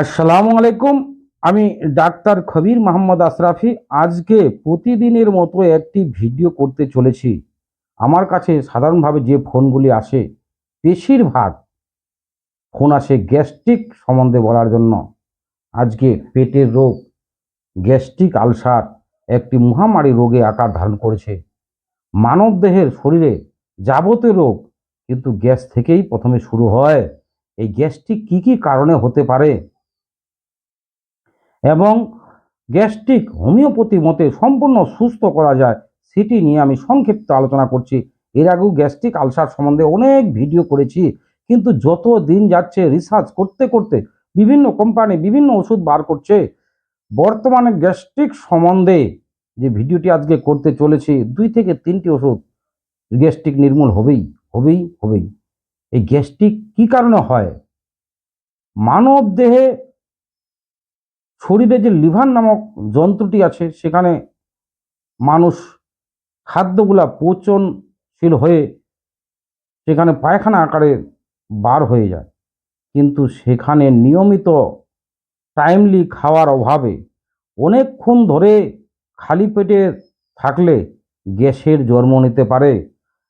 আসসালামু আলাইকুম। আমি ডাক্তার খবির মোহাম্মদ আশরাফি। আজকে প্রতিদিনের মতো একটি ভিডিও করতে চলেছি। আমার কাছে সাধারণভাবে যে ফোনগুলি আসে, বেশিরভাগ ফোন আসে গ্যাস্ট্রিক সম্বন্ধে বলার জন্য। আজকে পেটের রোগ, গ্যাস্ট্রিক আলসার একটি মহামারী রোগে আকার ধারণ করেছে। মানবদেহের শরীরে যাবতীয় রোগ কিন্তু গ্যাস থেকেই প্রথমে শুরু হয়। এই গ্যাস্ট্রিক কি কি কারণে হতে পারে এবং গ্যাস্ট্রিক হোমিওপ্যাথি মতে সম্পূর্ণ সুস্থ করা যায়, সেটি নিয়ে আমি সংক্ষিপ্ত আলোচনা করছি। এর আগেও গ্যাস্ট্রিক আলসার সম্বন্ধে অনেক ভিডিও করেছি, কিন্তু যত দিন যাচ্ছে রিসার্চ করতে করতে বিভিন্ন কোম্পানি বিভিন্ন ওষুধ বার করছে। বর্তমানে গ্যাস্ট্রিক সম্বন্ধে যে ভিডিওটি আজকে করতে চলেছি, দুই থেকে তিনটি ওষুধ গ্যাস্ট্রিক নির্মূল হবেই হবেই হবেই। এই গ্যাস্ট্রিক কি কারণে হয়? মানব দেহে শরীরে যে লিভার নামক যন্ত্রটি আছে, সেখানে মানুষ খাদ্যগুলা পচনশীল হয়ে সেখানে পায়খানা আকারে বার হয়ে যায়। কিন্তু সেখানে নিয়মিত টাইমলি খাওয়ার অভাবে অনেকক্ষণ ধরে খালি পেটে থাকলে গ্যাসের জন্ম নিতে পারে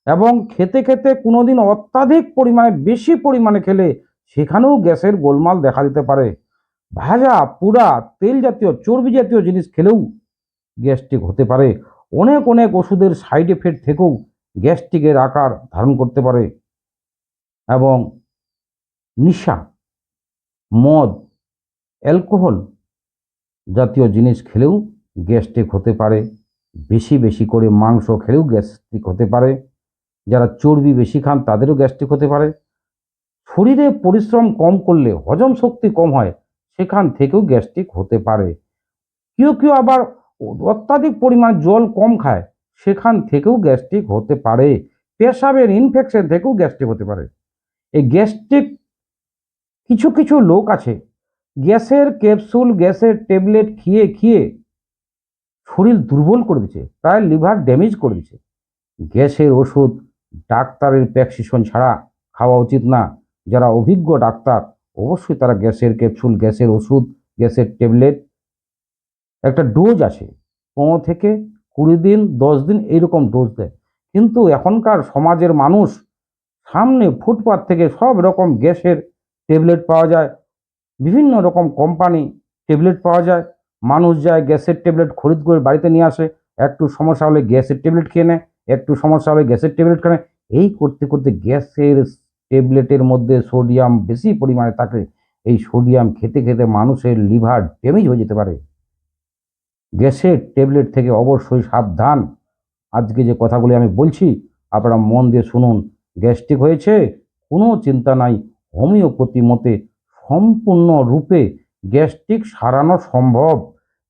এবং খেতে খেতে কোনোদিন অত্যাধিক পরিমাণে, বেশি পরিমাণে খেলে সেখানেও গ্যাসের গোলমাল দেখা দিতে পারে। ভাজা, পুরা, তেল জাতীয়, চর্বি জাতীয় জিনিস খেলেও গ্যাস্ট্রিক হতে পারে। অনেক অনেক ওষুধের সাইড এফেক্ট থেকেও গ্যাস্ট্রিকের আকার ধারণ করতে পারে। এবং নিশা, মদ, অ্যালকোহল জাতীয় জিনিস খেলেও গ্যাস্ট্রিক হতে পারে। বেশি বেশি করে মাংস খেলেও গ্যাস্ট্রিক হতে পারে। যারা চর্বি বেশি খান তাদেরও গ্যাস্ট্রিক হতে পারে। শরীরে পরিশ্রম কম করলে হজম শক্তি কম হয়। সেখান থেকেও গ্যাস্ট্রিক হতে পারে। কেউ কেউ আবার অত্যাধিক পরিমাণ জল কম খায়, সেখান থেকেও গ্যাস্ট্রিক হতে পারে। পেশাবের ইনফেকশন থেকেও গ্যাস্ট্রিক হতে পারে। এই গ্যাস্ট্রিক কিছু কিছু লোক আছে, গ্যাসের ক্যাপসুল, গ্যাসের ট্যাবলেট খেয়ে খেয়ে শরীর দুর্বল করে দিচ্ছে, প্রায় লিভার ড্যামেজ করে দিচ্ছে। গ্যাসের ওষুধ ডাক্তারের প্রেসক্রিপশন ছাড়া খাওয়া উচিত না। যারা অভিজ্ঞ ডাক্তার অবশ্যই তারা গ্যাসের ক্যাপসুল, গ্যাসের ওষুধ, গ্যাসের ট্যাবলেট, একটা ডোজ আছে। পনেরো থেকে কুড়ি দিন, দশ দিন এইরকম ডোজ দেয়। কিন্তু এখনকার সমাজের মানুষ সামনে ফুটপাথ থেকে সব রকম গ্যাসের ট্যাবলেট পাওয়া যায়। বিভিন্ন রকম কোম্পানি ট্যাবলেট পাওয়া যায়। মানুষ যায় গ্যাসের ট্যাবলেট খরিদ করে বাড়িতে নিয়ে আসে। একটু সমস্যা হলে গ্যাসের ট্যাবলেট খেয়ে নেয়, একটু সমস্যা হলে গ্যাসের ট্যাবলেট খেয়ে এই করতে করতে গ্যাসের ট্যাবলেটের মধ্যে সোডিয়াম বেশি পরিমাণে থাকে, এই সোডিয়াম খেতে খেতে মানুষের লিভার ড্যামেজ হয়ে যেতে পারে। গ্যাসের ট্যাবলেট থেকে অবশ্যই সাবধান। আজকে যে কথাগুলি আমি বলছি, আপনারা মন দিয়ে শুনুন। গ্যাস্ট্রিক হয়েছে, কোনো চিন্তা নাই। হোমিওপ্যাথি মতে সম্পূর্ণ রূপে গ্যাস্ট্রিক সারানো সম্ভব।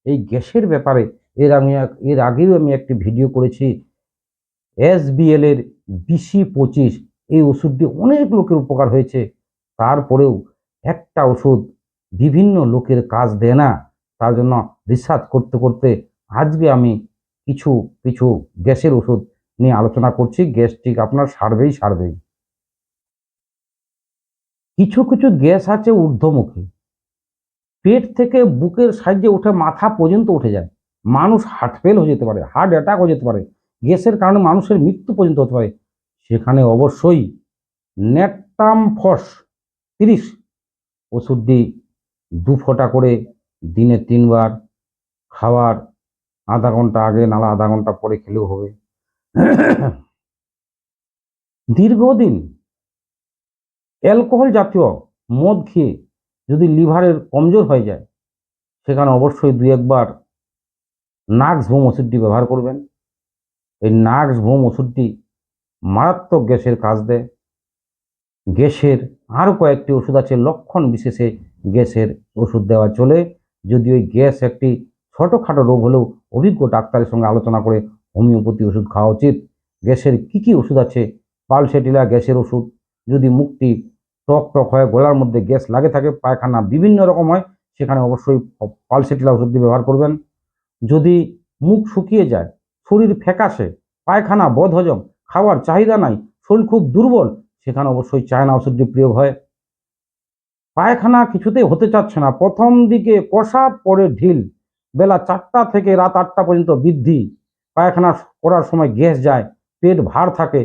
এই গ্যাসের ব্যাপারে এর আমি এর আগেও আমি একটি ভিডিও করেছি, এস এর বিসি পঁচিশ। এই ওষুধ দিয়ে অনেক লোকের উপকার হয়েছে। তারপরেও একটা ওষুধ বিভিন্ন লোকের কাজ দেয় না। তার জন্য রিসার্চ করতে করতে আজকে আমি কিছু কিছু গ্যাসের ওষুধ নিয়ে আলোচনা করছি। গ্যাস্ট্রিক আপনার সারবেই সারবেই। কিছু কিছু গ্যাস আছে ঊর্ধ্বমুখী। পেট থেকে বুকের সাহায্যে উঠে মাথা পর্যন্ত উঠে যায়। মানুষ হার্ট ফেল হয়ে যেতে পারে হার্ট অ্যাটাক হয়ে যেতে পারে। গ্যাসের কারণে মানুষের মৃত্যু পর্যন্ত হতে পারে। সেখানে অবশ্যই নেটামফস তিরিশ ওষুধটি দু ফোঁটা করে দিনে তিনবার খাওয়ার আধা ঘণ্টা আগে নালা আধা ঘণ্টা পরে খেলেও হবে। দীর্ঘদিন অ্যালকোহল জাতীয় মদ খেয়ে যদি লিভারের কমজোর হয়ে যায়, সেখানে অবশ্যই দুই একবার নাক্স ভোম ওষুধটি ব্যবহার করবেন। এই নাক্স ভোম ওষুধটি মারাত্মক গ্যাসের কাজ দেয়। গ্যাসের আরও কয়েকটি ওষুধ আছে, লক্ষণ বিশেষে গ্যাসের ওষুধ দেওয়া চলে। যদি ওই গ্যাস একটি ছোটোখাটো রোগ হলেও অভিজ্ঞ ডাক্তারের সঙ্গে আলোচনা করে হোমিওপ্যাথি ওষুধ খাওয়া উচিত। গ্যাসের কি কি ওষুধ আছে? পালসেটিলা গ্যাসের ওষুধ, যদি মুখটি টক টক হয়, গলার মধ্যে গ্যাস লাগে থাকে, পায়খানা বিভিন্ন রকম হয়, সেখানে অবশ্যই পালসেটিলা ওষুধটি ব্যবহার করবেন। যদি মুখ শুকিয়ে যায়, শরীর ফ্যাকাশে, পায়খানা বদহজম খাওয়ার চাহিদা নাই, শরীর খুব দুর্বল, সেখানে অবশ্যই চায়না ওষুধটি প্রয়োগ হয়। পায়খানা কিছুতেই হতে চাচ্ছে না। প্রথম দিকে কষা, পরে ঢিল। বেলা চারটা থেকে রাত আটটা পর্যন্ত বৃদ্ধি। পায়খানা করার সময় গ্যাস যায়, পেট ভার থাকে।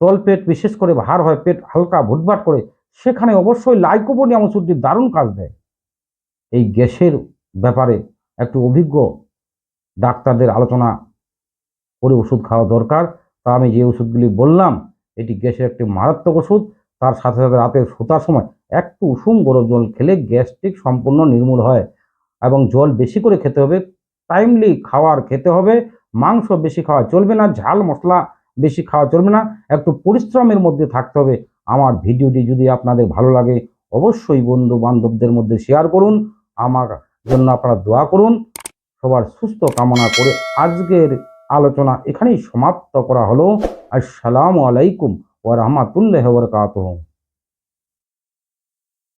তল পেট বিশেষ করে ভার হয়, পেট হালকা ভুটভাট করে। সেখানে অবশ্যই লাইকোপোডিয়াম ওষুধটি দারুণ কাজ দেয়। এই গ্যাসের ব্যাপারে একটু অভিজ্ঞ ডাক্তারদের আলোচনা করে ওষুধ খাওয়া দরকার। তা আমি যে ওষুধগুলি বললাম, এটি গ্যাসের একটি মারাত্মক ওষুধ। তার সাথে সাথে রাতে শোতার সময় একটু উষুম গরম জল খেলে গ্যাস্ট্রিক সম্পূর্ণ নির্মূল হয় এবং জল বেশি করে খেতে হবে টাইমলি খাওয়ার খেতে হবে, মাংস বেশি খাওয়া চলবে না, ঝাল মশলা বেশি খাওয়া চলবে না, একটু পরিশ্রমের মধ্যে থাকতে হবে। আমার ভিডিওটি যদি আপনাদের ভালো লাগে, অবশ্যই বন্ধু বান্ধবদের মধ্যে শেয়ার করুন, আমার জন্য আপনারা দোয়া করুন। সবার সুস্থ কামনা করে আজকের আলোচনা এখানেই সমাপ্ত করা হলো। আসসালামু আলাইকুম ওয়া রাহমাতুল্লাহি ওয়া বারাকাতুহু।